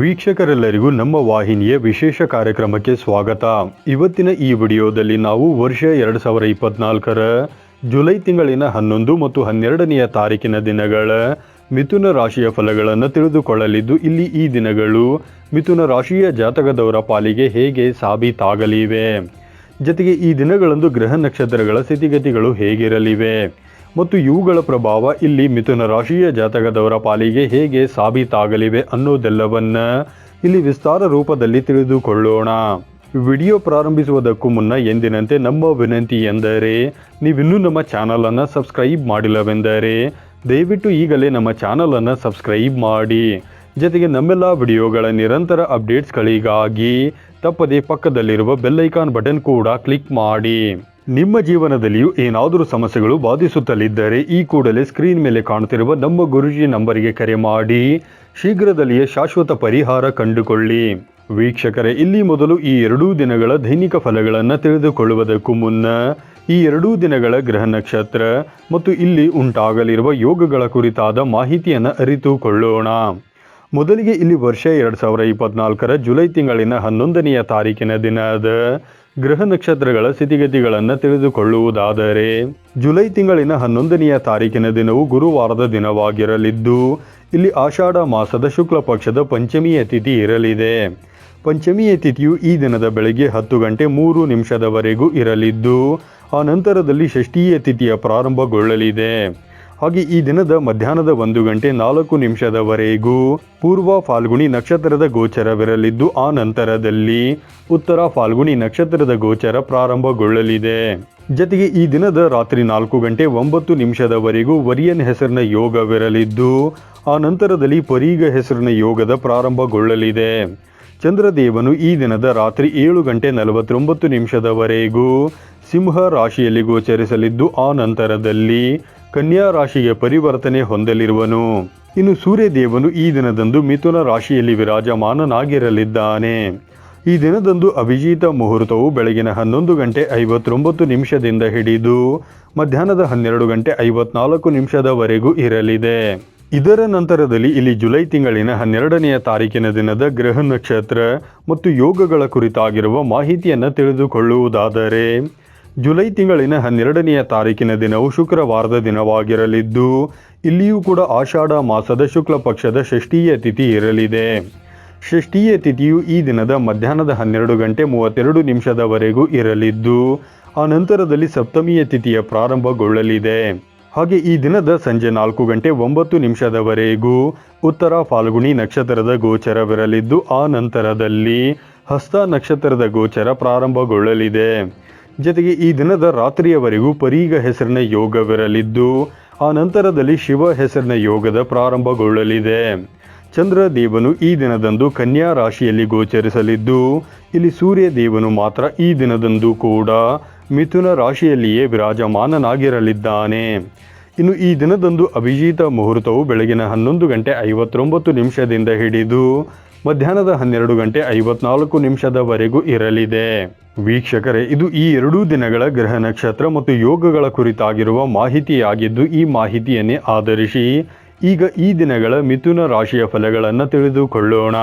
ವೀಕ್ಷಕರೆಲ್ಲರಿಗೂ ನಮ್ಮ ವಾಹಿನಿಯ ವಿಶೇಷ ಕಾರ್ಯಕ್ರಮಕ್ಕೆ ಸ್ವಾಗತ. ಇವತ್ತಿನ ಈ ವಿಡಿಯೋದಲ್ಲಿ ನಾವು ವರ್ಷ ಎರಡು ಸಾವಿರ ಇಪ್ಪತ್ನಾಲ್ಕರ ಜುಲೈ ತಿಂಗಳಿನ ಹನ್ನೊಂದು ಮತ್ತು ಹನ್ನೆರಡನೆಯ ತಾರೀಕಿನ ದಿನಗಳ ಮಿಥುನ ರಾಶಿಯ ಫಲಗಳನ್ನು ತಿಳಿದುಕೊಳ್ಳಲಿದ್ದು, ಇಲ್ಲಿ ಈ ದಿನಗಳು ಮಿಥುನ ರಾಶಿಯ ಜಾತಕದವರ ಪಾಲಿಗೆ ಹೇಗೆ ಸಾಬೀತಾಗಲಿವೆ. ಜೊತೆಗೆ ಈ ದಿನಗಳಂದು ಗ್ರಹ ನಕ್ಷತ್ರಗಳ ಸ್ಥಿತಿಗತಿಗಳು ಹೇಗಿರಲಿವೆ. ಮತ್ತು ಇವುಗಳ ಪ್ರಭಾವ ಇಲ್ಲಿ ಮಿಥುನ ರಾಶಿಯ ಜಾತಕದವರ ಪಾಲಿಗೆ ಹೇಗೆ ಸಾಬೀತಾಗಲಿವೆ ಅನ್ನೋದೆಲ್ಲವನ್ನ ಇಲ್ಲಿ ವಿಸ್ತಾರ ರೂಪದಲ್ಲಿ ತಿಳಿದುಕೊಳ್ಳೋಣ. ವಿಡಿಯೋ ಪ್ರಾರಂಭಿಸುವುದಕ್ಕೂ ಮುನ್ನ ಎಂದಿನಂತೆ ನಮ್ಮ ವಿನಂತಿ ಎಂದರೆ, ನೀವಿನ್ನೂ ನಮ್ಮ ಚಾನಲನ್ನು ಸಬ್ಸ್ಕ್ರೈಬ್ ಮಾಡಿಲ್ಲವೆಂದರೆ, ದಯವಿಟ್ಟು ಈಗಲೇ ನಮ್ಮ ಚಾನಲನ್ನು ಸಬ್ಸ್ಕ್ರೈಬ್ ಮಾಡಿ. ಜೊತೆಗೆ ನಮ್ಮೆಲ್ಲ ವಿಡಿಯೋಗಳ ನಿರಂತರ ಅಪ್ಡೇಟ್ಸ್ಗಳಿಗಾಗಿ ತಪ್ಪದೇ ಪಕ್ಕದಲ್ಲಿರುವ ಬೆಲ್ಲೈಕಾನ್ ಬಟನ್ ಕೂಡ ಕ್ಲಿಕ್ ಮಾಡಿ. ನಿಮ್ಮ ಜೀವನದಲ್ಲಿಯೂ ಏನಾದರೂ ಸಮಸ್ಯೆಗಳು ಬಾಧಿಸುತ್ತಲಿದ್ದರೆ ಈ ಕೂಡಲೇ ಸ್ಕ್ರೀನ್ ಮೇಲೆ ಕಾಣುತ್ತಿರುವ ನಮ್ಮ ಗುರುಜಿ ನಂಬರಿಗೆ ಕರೆ ಮಾಡಿ. ಶೀಘ್ರದಲ್ಲಿಯೇ ಶಾಶ್ವತ ಪರಿಹಾರ ಕಂಡುಕೊಳ್ಳಿ. ವೀಕ್ಷಕರೇ, ಇಲ್ಲಿ ಮೊದಲು ಈ ಎರಡೂ ದಿನಗಳ ದೈನಿಕ ಫಲಗಳನ್ನು ತಿಳಿದುಕೊಳ್ಳುವುದಕ್ಕೂ ಮುನ್ನ ಈ ಎರಡೂ ದಿನಗಳ ಗ್ರಹ ನಕ್ಷತ್ರ ಮತ್ತು ಇಲ್ಲಿ ಉಂಟಾಗಲಿರುವ ಯೋಗಗಳ ಕುರಿತಾದ ಮಾಹಿತಿಯನ್ನು ಅರಿತುಕೊಳ್ಳೋಣ. ಮೊದಲಿಗೆ ಇಲ್ಲಿ ವರ್ಷ ಎರಡು ಸಾವಿರ ಇಪ್ಪತ್ನಾಲ್ಕರ ಜುಲೈ ತಿಂಗಳಿನ ಹನ್ನೊಂದನೆಯ ತಾರೀಕಿನ ದಿನದ ಗ್ರಹ ನಕ್ಷತ್ರಗಳ ಸ್ಥಿತಿಗತಿಗಳನ್ನು ತಿಳಿದುಕೊಳ್ಳುವುದಾದರೆ, ಜುಲೈ ತಿಂಗಳಿನ ಹನ್ನೊಂದನೆಯ ತಾರೀಕಿನ ದಿನವು ಗುರುವಾರದ ದಿನವಾಗಿರಲಿದ್ದು, ಇಲ್ಲಿ ಆಷಾಢ ಮಾಸದ ಶುಕ್ಲ ಪಕ್ಷದ ಪಂಚಮಿಯ ತಿಥಿ ಇರಲಿದೆ. ಪಂಚಮಿಯ ತಿಥಿಯು ಈ ದಿನದ ಬೆಳಗ್ಗೆ ಹತ್ತು ಗಂಟೆ ಮೂರು ನಿಮಿಷದವರೆಗೂ ಇರಲಿದ್ದು, ಆ ನಂತರದಲ್ಲಿ ಷಷ್ಠೀಯ ತಿಥಿಯ ಪ್ರಾರಂಭಗೊಳ್ಳಲಿದೆ. ಹಾಗೆ ಈ ದಿನದ ಮಧ್ಯಾಹ್ನದ ಒಂದು ಗಂಟೆ ನಾಲ್ಕು ನಿಮಿಷದವರೆಗೂ ಪೂರ್ವ ಫಾಲ್ಗುಣಿ ನಕ್ಷತ್ರದ ಗೋಚರವಿರಲಿದ್ದು ಆ ನಂತರದಲ್ಲಿ ಉತ್ತರ ಫಾಲ್ಗುಣಿ ನಕ್ಷತ್ರದ ಗೋಚರ ಪ್ರಾರಂಭಗೊಳ್ಳಲಿದೆ. ಜೊತೆಗೆ ಈ ದಿನದ ರಾತ್ರಿ ನಾಲ್ಕು ಗಂಟೆ ಒಂಬತ್ತು ನಿಮಿಷದವರೆಗೂ ವರಿಯನ್ ಹೆಸರಿನ ಯೋಗವಿರಲಿದ್ದು, ಆ ನಂತರದಲ್ಲಿ ಪರೀಗ ಹೆಸರಿನ ಯೋಗದ ಪ್ರಾರಂಭಗೊಳ್ಳಲಿದೆ. ಚಂದ್ರದೇವನು ಈ ದಿನದ ರಾತ್ರಿ ಏಳು ಗಂಟೆ ನಲವತ್ತೊಂಬತ್ತು ನಿಮಿಷದವರೆಗೂ ಸಿಂಹ ರಾಶಿಯಲ್ಲಿ ಗೋಚರಿಸಲಿದ್ದು, ಆ ನಂತರದಲ್ಲಿ ಕನ್ಯಾ ರಾಶಿಗೆ ಪರಿವರ್ತನೆ ಹೊಂದಲಿರುವನು. ಇನ್ನು ಸೂರ್ಯದೇವನು ಈ ದಿನದಂದು ಮಿಥುನ ರಾಶಿಯಲ್ಲಿ ವಿರಾಜಮಾನನಾಗಿರಲಿದ್ದಾನೆ. ಈ ದಿನದಂದು ಅಭಿಜಿತ ಮುಹೂರ್ತವು ಬೆಳಗಿನ ಹನ್ನೊಂದು ಗಂಟೆ ಐವತ್ತೊಂಬತ್ತು ನಿಮಿಷದಿಂದ ಹಿಡಿದು ಮಧ್ಯಾಹ್ನದ ಹನ್ನೆರಡು ಗಂಟೆ ಐವತ್ನಾಲ್ಕು ನಿಮಿಷದವರೆಗೂ ಇರಲಿದೆ. ಇದರ ನಂತರದಲ್ಲಿ ಇಲ್ಲಿ ಜುಲೈ ತಿಂಗಳಿನ ಹನ್ನೆರಡನೆಯ ತಾರೀಕಿನ ದಿನದ ಗ್ರಹ ನಕ್ಷತ್ರ ಮತ್ತು ಯೋಗಗಳ ಕುರಿತಾಗಿರುವ ಮಾಹಿತಿಯನ್ನು ತಿಳಿದುಕೊಳ್ಳುವುದಾದರೆ ಜುಲೈ ತಿಂಗಳಿನ ಹನ್ನೆರಡನೆಯ ತಾರೀಕಿನ ದಿನವು ಶುಕ್ರವಾರದ ದಿನವಾಗಿರಲಿದ್ದು, ಇಲ್ಲಿಯೂ ಕೂಡ ಆಷಾಢ ಮಾಸದ ಶುಕ್ಲ ಪಕ್ಷದ ಷಷ್ಠೀಯ ತಿಥಿ ಇರಲಿದೆ. ಷಷ್ಠೀಯ ತಿಥಿಯು ಈ ದಿನದ ಮಧ್ಯಾಹ್ನದ ಹನ್ನೆರಡು ಗಂಟೆ ಮೂವತ್ತೆರಡು ನಿಮಿಷದವರೆಗೂ ಇರಲಿದ್ದು, ಆ ನಂತರದಲ್ಲಿ ಸಪ್ತಮಿಯ ತಿಥಿಯ ಪ್ರಾರಂಭಗೊಳ್ಳಲಿದೆ. ಹಾಗೆ ಈ ದಿನದ ಸಂಜೆ ನಾಲ್ಕು ಗಂಟೆ ಒಂಬತ್ತು ನಿಮಿಷದವರೆಗೂ ಉತ್ತರ ಫಾಲ್ಗುಣಿ ನಕ್ಷತ್ರದ ಗೋಚರವಿರಲಿದ್ದು, ಆ ನಂತರದಲ್ಲಿ ಹಸ್ತ ನಕ್ಷತ್ರದ ಗೋಚರ ಪ್ರಾರಂಭಗೊಳ್ಳಲಿದೆ. ಜೊತೆಗೆ ಈ ದಿನದ ರಾತ್ರಿಯವರೆಗೂ ಪರೀಗ ಹೆಸರಿನ ಯೋಗವಿರಲಿದ್ದು, ಆ ನಂತರದಲ್ಲಿ ಶಿವ ಹೆಸರಿನ ಯೋಗದ ಪ್ರಾರಂಭಗೊಳ್ಳಲಿದೆ. ಚಂದ್ರ ದೇವನು ಈ ದಿನದಂದು ಕನ್ಯಾ ರಾಶಿಯಲ್ಲಿ ಗೋಚರಿಸಲಿದ್ದು, ಇಲ್ಲಿ ಸೂರ್ಯ ದೇವನು ಮಾತ್ರ ಈ ದಿನದಂದು ಕೂಡ ಮಿಥುನ ರಾಶಿಯಲ್ಲಿಯೇ ವಿರಾಜಮಾನನಾಗಿರಲಿದ್ದಾನೆ. ಇನ್ನು ಈ ದಿನದಂದು ಅಭಿಜಿತ ಮುಹೂರ್ತವು ಬೆಳಗಿನ ಹನ್ನೊಂದು ಗಂಟೆ ಐವತ್ತೊಂಬತ್ತು ನಿಮಿಷದಿಂದ ಹಿಡಿದು ಮಧ್ಯಾಹ್ನದ ಹನ್ನೆರಡು ಗಂಟೆ ಐವತ್ನಾಲ್ಕು ನಿಮಿಷದವರೆಗೂ ಇರಲಿದೆ. ವೀಕ್ಷಕರೇ, ಇದು ಈ ಎರಡೂ ದಿನಗಳ ಗ್ರಹ ನಕ್ಷತ್ರ ಮತ್ತು ಯೋಗಗಳ ಕುರಿತಾಗಿರುವ ಮಾಹಿತಿಯಾಗಿದ್ದು, ಈ ಮಾಹಿತಿಯನ್ನೇ ಆಧರಿಸಿ ಈಗ ಈ ದಿನಗಳ ಮಿಥುನ ರಾಶಿಯ ಫಲಗಳನ್ನು ತಿಳಿದುಕೊಳ್ಳೋಣ.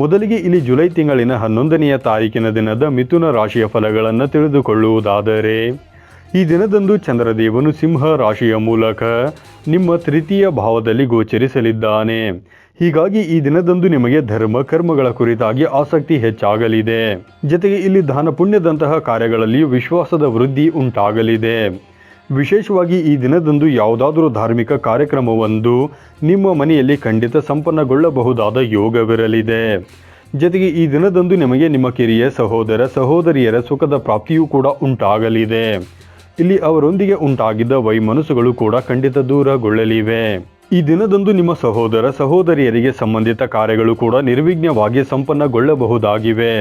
ಮೊದಲಿಗೆ ಇಲ್ಲಿ ಜುಲೈ ತಿಂಗಳಿನ ಹನ್ನೊಂದನೆಯ ತಾರೀಕಿನ ದಿನದ ಮಿಥುನ ರಾಶಿಯ ಫಲಗಳನ್ನು ತಿಳಿದುಕೊಳ್ಳುವುದಾದರೆ, ಈ ದಿನದಂದು ಚಂದ್ರದೇವನು ಸಿಂಹ ರಾಶಿಯ ಮೂಲಕ ನಿಮ್ಮ ತೃತೀಯ ಭಾವದಲ್ಲಿ ಗೋಚರಿಸಲಿದ್ದಾನೆ. ಹೀಗಾಗಿ ಈ ದಿನದಂದು ನಿಮಗೆ ಧರ್ಮ, ಕರ್ಮಗಳ ಕುರಿತಾಗಿ ಆಸಕ್ತಿ ಹೆಚ್ಚಾಗಲಿದೆ. ಜೊತೆಗೆ ಇಲ್ಲಿ ದಾನ ಪುಣ್ಯದಂತಹ ಕಾರ್ಯಗಳಲ್ಲಿ ವಿಶ್ವಾಸದ ವೃದ್ಧಿ ಉಂಟಾಗಲಿದೆ. ವಿಶೇಷವಾಗಿ ಈ ದಿನದಂದು ಯಾವುದಾದರೂ ಧಾರ್ಮಿಕ ಕಾರ್ಯಕ್ರಮವೊಂದು ನಿಮ್ಮ ಮನೆಯಲ್ಲಿ ಖಂಡಿತ ಸಂಪನ್ನಗೊಳ್ಳಬಹುದಾದ ಯೋಗವಿರಲಿದೆ. ಜೊತೆಗೆ ಈ ದಿನದಂದು ನಿಮಗೆ ನಿಮ್ಮ ಕಿರಿಯ ಸಹೋದರ, ಸಹೋದರಿಯರ ಸುಖದ ಪ್ರಾಪ್ತಿಯೂ ಕೂಡ ಉಂಟಾಗಲಿದೆ. ಇಲ್ಲಿ ಅವರೊಂದಿಗೆ ಉಂಟಾಗಿದ್ದ ವೈಮನಸ್ಸುಗಳು ಕೂಡ ಖಂಡಿತ ದೂರಗೊಳ್ಳಲಿವೆ. ಈ ದಿನದಂದು ನಿಮ್ಮ ಸಹೋದರ ಸಹೋದರಿಯರಿಗೆ ಸಂಬಂಧಿತ ಕಾರ್ಯಗಳು ಕೂಡ ನಿರ್ವಿಘ್ನವಾಗಿ ಸಂಪನ್ನಗೊಳ್ಳಬಹುದಾಗಿವೆ.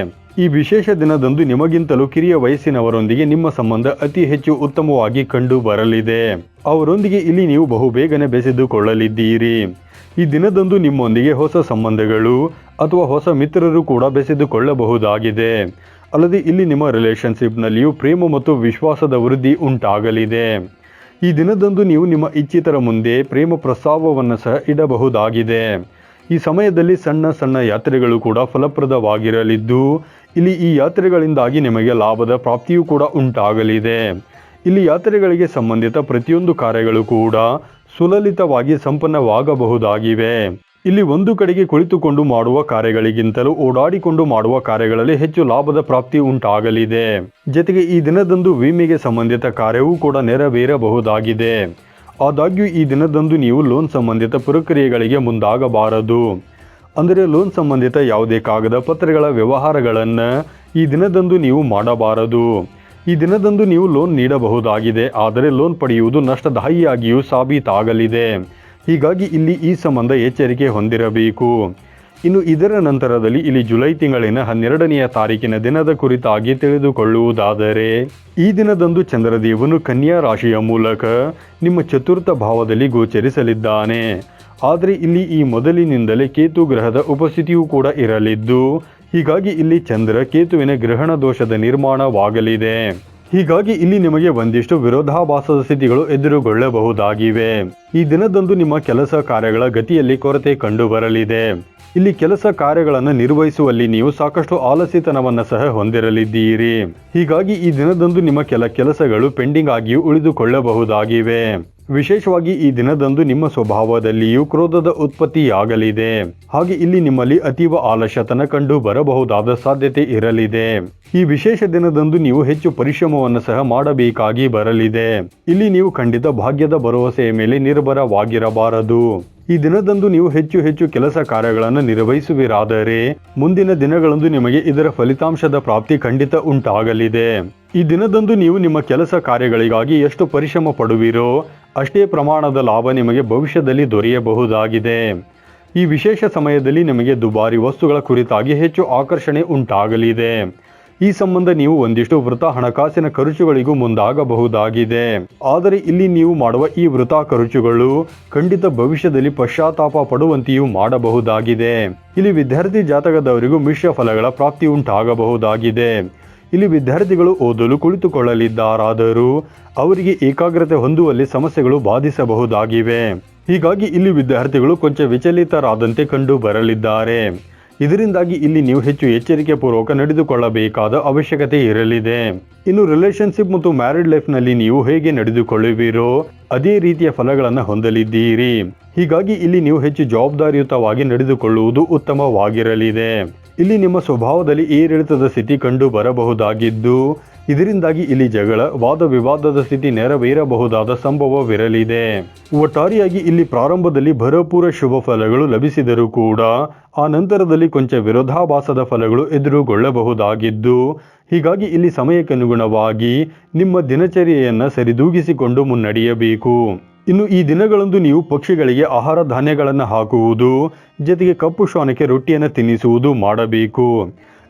ಈ ವಿಶೇಷ ದಿನದಂದು ನಿಮಗಿಂತಲೂ ಕಿರಿಯ ವಯಸ್ಸಿನವರೊಂದಿಗೆ ನಿಮ್ಮ ಸಂಬಂಧ ಅತಿ ಹೆಚ್ಚು ಉತ್ತಮವಾಗಿ ಕಂಡು ಬರಲಿದೆ ಅವರೊಂದಿಗೆ ಇಲ್ಲಿ ನೀವು ಬಹುಬೇಗನೆ ಬೆಸೆದುಕೊಳ್ಳಲಿದ್ದೀರಿ. ಈ ದಿನದಂದು ನಿಮ್ಮೊಂದಿಗೆ ಹೊಸ ಸಂಬಂಧಗಳು ಅಥವಾ ಹೊಸ ಮಿತ್ರರು ಕೂಡ ಬೆಸೆದುಕೊಳ್ಳಬಹುದಾಗಿದೆ. ಅಲ್ಲದೆ ಇಲ್ಲಿ ನಿಮ್ಮ ರಿಲೇಷನ್ಶಿಪ್ನಲ್ಲಿಯೂ ಪ್ರೇಮ ಮತ್ತು ವಿಶ್ವಾಸದ ವೃದ್ಧಿ ಉಂಟಾಗಲಿದೆ. ಈ ದಿನದಂದು ನೀವು ನಿಮ್ಮ ಇಚ್ಛಿತರ ಮುಂದೆ ಪ್ರೇಮ ಪ್ರಸ್ತಾವವನ್ನು ಸಹ ಇಡಬಹುದಾಗಿದೆ. ಈ ಸಮಯದಲ್ಲಿ ಸಣ್ಣ ಸಣ್ಣ ಯಾತ್ರೆಗಳು ಕೂಡ ಫಲಪ್ರದವಾಗಿರಲಿದ್ದು, ಇಲ್ಲಿ ಈ ಯಾತ್ರೆಗಳಿಂದಾಗಿ ನಿಮಗೆ ಲಾಭದ ಪ್ರಾಪ್ತಿಯೂ ಕೂಡ ಉಂಟಾಗಲಿದೆ. ಇಲ್ಲಿ ಯಾತ್ರೆಗಳಿಗೆ ಸಂಬಂಧಿತ ಪ್ರತಿಯೊಂದು ಕಾರ್ಯಗಳು ಕೂಡ ಸುಲಲಿತವಾಗಿ ಸಂಪನ್ನವಾಗಬಹುದಾಗಿವೆ. ಇಲ್ಲಿ ಒಂದು ಕಡೆಗೆ ಕುಳಿತುಕೊಂಡು ಮಾಡುವ ಕಾರ್ಯಗಳಿಗಿಂತಲೂ ಓಡಾಡಿಕೊಂಡು ಮಾಡುವ ಕಾರ್ಯಗಳಲ್ಲಿ ಹೆಚ್ಚು ಲಾಭದ ಪ್ರಾಪ್ತಿ ಉಂಟಾಗಲಿದೆ. ಜೊತೆಗೆ ಈ ದಿನದಂದು ವಿಮೆಗೆ ಸಂಬಂಧಿತ ಕಾರ್ಯವೂ ಕೂಡ ನೆರವೇರಬಹುದಾಗಿದೆ. ಆದಾಗ್ಯೂ ಈ ದಿನದಂದು ನೀವು ಲೋನ್ ಸಂಬಂಧಿತ ಪ್ರಕ್ರಿಯೆಗಳಿಗೆ ಮುಂದಾಗಬಾರದು. ಅಂದರೆ ಲೋನ್ ಸಂಬಂಧಿತ ಯಾವುದೇ ಕಾಗದ ಪತ್ರಗಳ ವ್ಯವಹಾರಗಳನ್ನು ಈ ದಿನದಂದು ನೀವು ಮಾಡಬಾರದು. ಈ ದಿನದಂದು ನೀವು ಲೋನ್ ನೀಡಬಹುದಾಗಿದೆ. ಆದರೆ ಲೋನ್ ಪಡೆಯುವುದು ನಷ್ಟದಾಯಿಯಾಗಿಯೂ ಸಾಬೀತಾಗಲಿದೆ. ಹೀಗಾಗಿ ಇಲ್ಲಿ ಈ ಸಂಬಂಧ ಎಚ್ಚರಿಕೆ ಹೊಂದಿರಬೇಕು. ಇನ್ನು ಇದರ ನಂತರದಲ್ಲಿ ಇಲ್ಲಿ ಜುಲೈ ತಿಂಗಳಿನ ಹನ್ನೆರಡನೆಯ ತಾರೀಕಿನ ದಿನದ ಕುರಿತಾಗಿ ತಿಳಿದುಕೊಳ್ಳುವುದಾದರೆ, ಈ ದಿನದಂದು ಚಂದ್ರದೇವನು ಕನ್ಯಾ ರಾಶಿಯ ಮೂಲಕ ನಿಮ್ಮ ಚತುರ್ಥ ಭಾವದಲ್ಲಿ ಗೋಚರಿಸಲಿದ್ದಾನೆ. ಆದರೆ ಇಲ್ಲಿ ಈ ಮೊದಲಿನಿಂದಲೇ ಕೇತು ಗ್ರಹದ ಉಪಸ್ಥಿತಿಯೂ ಕೂಡ ಇರಲಿದ್ದು, ಹೀಗಾಗಿ ಇಲ್ಲಿ ಚಂದ್ರ ಕೇತುವಿನ ಗ್ರಹಣ ದೋಷದ ನಿರ್ಮಾಣವಾಗಲಿದೆ. ಹೀಗಾಗಿ ಇಲ್ಲಿ ನಿಮಗೆ ಒಂದಿಷ್ಟು ವಿರೋಧಾಭಾಸದ ಸ್ಥಿತಿಗಳು ಎದುರುಗೊಳ್ಳಬಹುದಾಗಿವೆ. ಈ ದಿನದಂದು ನಿಮ್ಮ ಕೆಲಸ ಕಾರ್ಯಗಳ ಗತಿಯಲ್ಲಿ ಕೊರತೆ ಕಂಡುಬರಲಿದೆ. ಇಲ್ಲಿ ಕೆಲಸ ಕಾರ್ಯಗಳನ್ನು ನಿರ್ವಹಿಸುವಲ್ಲಿ ನೀವು ಸಾಕಷ್ಟು ಆಲಸ್ಯತನವನ್ನು ಸಹ ಹೊಂದಿರಲಿದ್ದೀರಿ. ಹೀಗಾಗಿ ಈ ದಿನದಂದು ನಿಮ್ಮ ಕೆಲ ಕೆಲಸಗಳು ಪೆಂಡಿಂಗ್ ಆಗಿಯೂ ಉಳಿದುಕೊಳ್ಳಬಹುದಾಗಿವೆ. ವಿಶೇಷವಾಗಿ ಈ ದಿನದಂದು ನಿಮ್ಮ ಸ್ವಭಾವದಲ್ಲಿಯೂ ಕ್ರೋಧದ ಉತ್ಪತ್ತಿಯಾಗಲಿದೆ. ಹಾಗೆ ಇಲ್ಲಿ ನಿಮ್ಮಲ್ಲಿ ಅತೀವ ಆಲಸ್ಯತನ ಕಂಡು ಬರಬಹುದಾದ ಸಾಧ್ಯತೆ ಇರಲಿದೆ. ಈ ವಿಶೇಷ ದಿನದಂದು ನೀವು ಹೆಚ್ಚು ಪರಿಶ್ರಮವನ್ನು ಸಹ ಮಾಡಬೇಕಾಗಿ ಬರಲಿದೆ. ಇಲ್ಲಿ ನೀವು ಖಂಡಿತ ಭಾಗ್ಯದ ಭರವಸೆಯ ಮೇಲೆ ನಿರ್ಭರವಾಗಿರಬಾರದು. ಈ ದಿನದಂದು ನೀವು ಹೆಚ್ಚು ಹೆಚ್ಚು ಕೆಲಸ ಕಾರ್ಯಗಳನ್ನು ನಿರ್ವಹಿಸುವಿರಾದರೆ ಮುಂದಿನ ದಿನಗಳಂದು ನಿಮಗೆ ಇದರ ಫಲಿತಾಂಶದ ಪ್ರಾಪ್ತಿ ಖಂಡಿತ ಉಂಟಾಗಲಿದೆ. ಈ ದಿನದಂದು ನೀವು ನಿಮ್ಮ ಕೆಲಸ ಕಾರ್ಯಗಳಿಗಾಗಿ ಎಷ್ಟು ಪರಿಶ್ರಮ ಪಡುವಿರೋ ಅಷ್ಟೇ ಪ್ರಮಾಣದ ಲಾಭ ನಿಮಗೆ ಭವಿಷ್ಯದಲ್ಲಿ ದೊರೆಯಬಹುದಾಗಿದೆ. ಈ ವಿಶೇಷ ಸಮಯದಲ್ಲಿ ನಿಮಗೆ ದುಬಾರಿ ವಸ್ತುಗಳ ಕುರಿತಾಗಿ ಹೆಚ್ಚು ಆಕರ್ಷಣೆ ಉಂಟಾಗಲಿದೆ. ಈ ಸಂಬಂಧ ನೀವು ಒಂದಿಷ್ಟು ವೃತ ಹಣಕಾಸಿನ ಖರ್ಚುಗಳಿಗೂ ಮುಂದಾಗಬಹುದಾಗಿದೆ. ಆದರೆ ಇಲ್ಲಿ ನೀವು ಮಾಡುವ ಈ ವೃತ ಖರ್ಚುಗಳು ಖಂಡಿತ ಭವಿಷ್ಯದಲ್ಲಿ ಪಶ್ಚಾತ್ತಾಪ ಪಡುವಂತೆಯೂ ಮಾಡಬಹುದಾಗಿದೆ. ಇಲ್ಲಿ ವಿದ್ಯಾರ್ಥಿ ಜಾತಕದವರಿಗೂ ಮಿಶ್ರ ಫಲಗಳ ಪ್ರಾಪ್ತಿ ಉಂಟಾಗಬಹುದಾಗಿದೆ. ಇಲ್ಲಿ ವಿದ್ಯಾರ್ಥಿಗಳು ಓದಲು ಕುಳಿತುಕೊಳ್ಳಲಿದ್ದಾರಾದರೂ ಅವರಿಗೆ ಏಕಾಗ್ರತೆ ಹೊಂದುವಲ್ಲಿ ಸಮಸ್ಯೆಗಳು ಬಾಧಿಸಬಹುದಾಗಿವೆ. ಹೀಗಾಗಿ ಇಲ್ಲಿ ವಿದ್ಯಾರ್ಥಿಗಳು ಕೊಂಚ ವಿಚಲಿತರಾದಂತೆ ಕಂಡು ಬರಲಿದ್ದಾರೆ. ಇದರಿಂದಾಗಿ ಇಲ್ಲಿ ನೀವು ಹೆಚ್ಚು ಎಚ್ಚರಿಕೆ ಪೂರ್ವಕ ನಡೆದುಕೊಳ್ಳಬೇಕಾದ ಅವಶ್ಯಕತೆ ಇರಲಿದೆ. ಇನ್ನು ರಿಲೇಶನ್ಶಿಪ್ ಮತ್ತು ಮ್ಯಾರಿಡ್ ಲೈಫ್ನಲ್ಲಿ ನೀವು ಹೇಗೆ ನಡೆದುಕೊಳ್ಳುವಿರೋ, ಅದೇ ರೀತಿಯ ಫಲಗಳನ್ನು ಹೊಂದಲಿದ್ದೀರಿ. ಹೀಗಾಗಿ ಇಲ್ಲಿ ನೀವು ಹೆಚ್ಚು ಜವಾಬ್ದಾರಿಯುತವಾಗಿ ನಡೆದುಕೊಳ್ಳುವುದು ಉತ್ತಮವಾಗಿರಲಿದೆ. ಇಲ್ಲಿ ನಿಮ್ಮ ಸ್ವಭಾವದಲ್ಲಿ ಏರಿಳಿತದ ಸ್ಥಿತಿ ಕಂಡು ಬರಬಹುದಾಗಿದ್ದು ಇದರಿಂದಾಗಿ ಇಲ್ಲಿ ಜಗಳ, ವಾದ ವಿವಾದದ ಸ್ಥಿತಿ ನೆರವೇರಬಹುದಾದ ಸಂಭವವಿರಲಿದೆ. ಒಟ್ಟಾರೆಯಾಗಿ ಇಲ್ಲಿ ಪ್ರಾರಂಭದಲ್ಲಿ ಭರಪೂರ ಶುಭ ಫಲಗಳು ಲಭಿಸಿದರೂ ಕೂಡ ಆ ನಂತರದಲ್ಲಿ ಕೊಂಚ ವಿರೋಧಾಭಾಸದ ಫಲಗಳು ಎದುರುಗೊಳ್ಳಬಹುದಾಗಿದ್ದು, ಹೀಗಾಗಿ ಇಲ್ಲಿ ಸಮಯಕ್ಕನುಗುಣವಾಗಿ ನಿಮ್ಮ ದಿನಚರ್ಯೆಯನ್ನು ಸರಿದೂಗಿಸಿಕೊಂಡು ಮುನ್ನಡೆಯಬೇಕು. ಇನ್ನು ಈ ದಿನಗಳಂದು ನೀವು ಪಕ್ಷಿಗಳಿಗೆ ಆಹಾರ ಧಾನ್ಯಗಳನ್ನು ಹಾಕುವುದು, ಜೊತೆಗೆ ಕಪ್ಪು ಶ್ವಾನಕ್ಕೆ ರೊಟ್ಟಿಯನ್ನು ತಿನ್ನಿಸುವುದು ಮಾಡಬೇಕು.